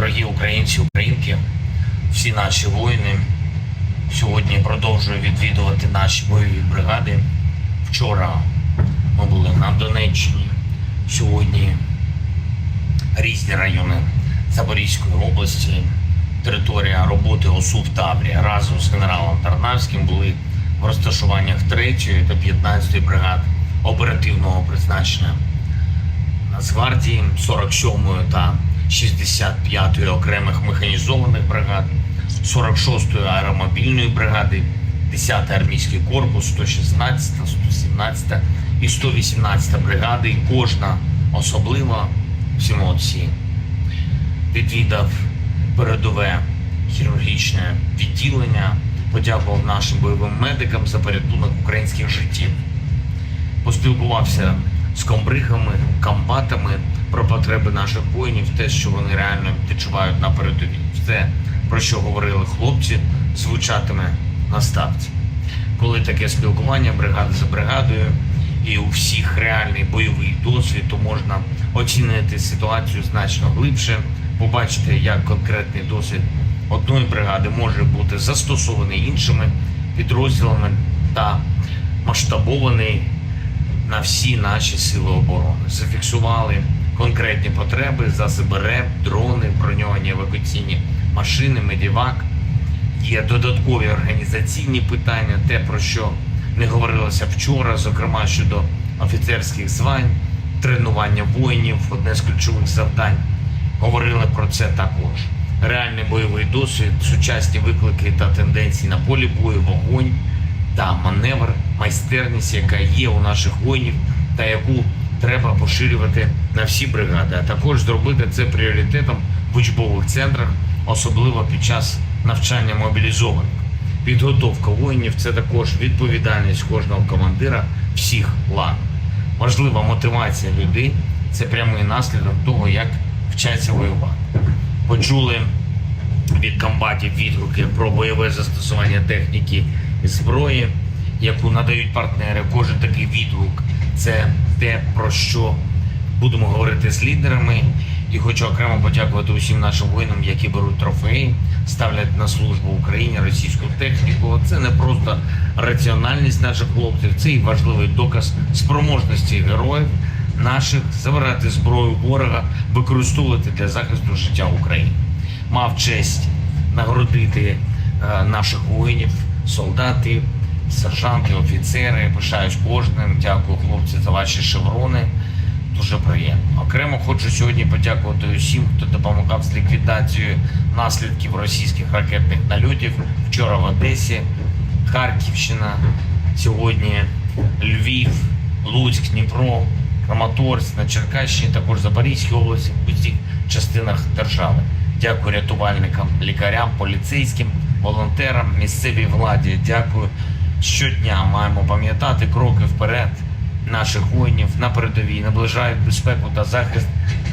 Дорогі українці, українки, всі наші воїни. Сьогодні продовжую відвідувати наші бойові бригади. Вчора ми були на Донеччині, сьогодні різні райони Запорізької області, територія роботи ОСУ в Таврі разом з генералом Тарнавським були в розташуваннях 3 та 15 бригад оперативного призначення Нацгвардії 47-ї та 65-ї окремих механізованих бригад, 46-ї аеромобільної бригади, 10-й армійський корпус, 116, 117 і 118 бригади. І кожна особлива всі молодці відвідав передове хірургічне відділення, подякував нашим бойовим медикам за порятунок українських життів поспілкувався з комбригами, комбатами про потреби наших воїнів, те, що вони реально відчувають на передовій. Все, про що говорили хлопці, звучатиме на ставці. Коли таке спілкування бригада за бригадою і у всіх реальний бойовий досвід, то можна оцінити ситуацію значно глибше, побачити, як конкретний досвід одної бригади може бути застосований іншими підрозділами та масштабований на всі наші сили оборони. Зафіксували конкретні потреби, засоби РЕП, дрони, броньовані евакуаційні машини, медівак. Є додаткові організаційні питання, те, про що не говорилося вчора, зокрема щодо офіцерських звань, тренування воїнів, одне з ключових завдань. Говорили про це також. Реальний бойовий досвід, сучасні виклики та тенденції на полі бою, вогонь, та маневр, майстерність, яка є у наших воїнів, та яку треба поширювати на всі бригади, а також зробити це пріоритетом в учбових центрах, особливо під час навчання мобілізованих. Підготовка воїнів це також відповідальність кожного командира всіх лан. Важлива мотивація людей це прямий наслідок того, як вчаться воювати. Почули від комбатів відгуки про бойове застосування техніки і зброї, яку надають партнери. Кожен такий відгук це те, про що будемо говорити з лідерами. І хочу окремо подякувати усім нашим воїнам, які беруть трофеї, ставлять на службу Україні російську техніку. Це не просто раціональність наших хлопців, це і важливий доказ спроможності героїв наших забирати зброю ворога, використовувати для захисту життя України. Мав честь нагородити е, наших воїнів, солдати, сержанти, офіцери. Пишаюсь кожним. Дякую, хлопці, за ваші шеврони. Дуже приємно. Окремо хочу сьогодні подякувати усім, хто допомагав з ліквідацією наслідків російських ракетних нальотів. Вчора в Одесі, Харківщина, сьогодні Львів, Луцьк, Дніпро, Краматорськ, на Черкащині, також Запорізькій області, в усіх частинах держави. Дякую рятувальникам, лікарям, поліцейським, волонтерам, місцевій владі. Дякую. Щодня маємо пам'ятати кроки вперед наших воїнів на передовій, наближають безпеку та захист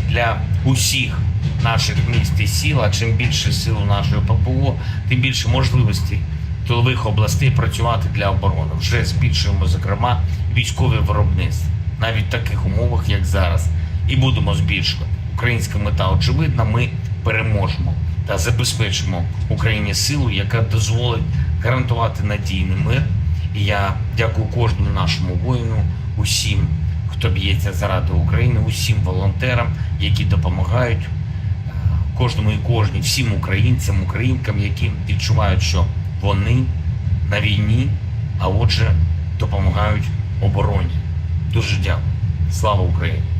для усіх наших міст і сіл. А чим більше сил нашої ППО, тим більше можливостей тилових областей працювати для оборони. Вже збільшуємо, зокрема, військові виробництва, навіть в таких умовах, як зараз, і будемо збільшувати. Українська мета очевидна. Ми переможемо та забезпечимо Україні силу, яка дозволить гарантувати надійний мир. І я дякую кожному нашому воїну, усім, хто б'ється заради України, усім волонтерам, які допомагають е, кожному і кожній, всім українцям, українкам, які відчувають, що вони на війні, а отже, допомагають обороні. Дуже дякую. Слава Україні!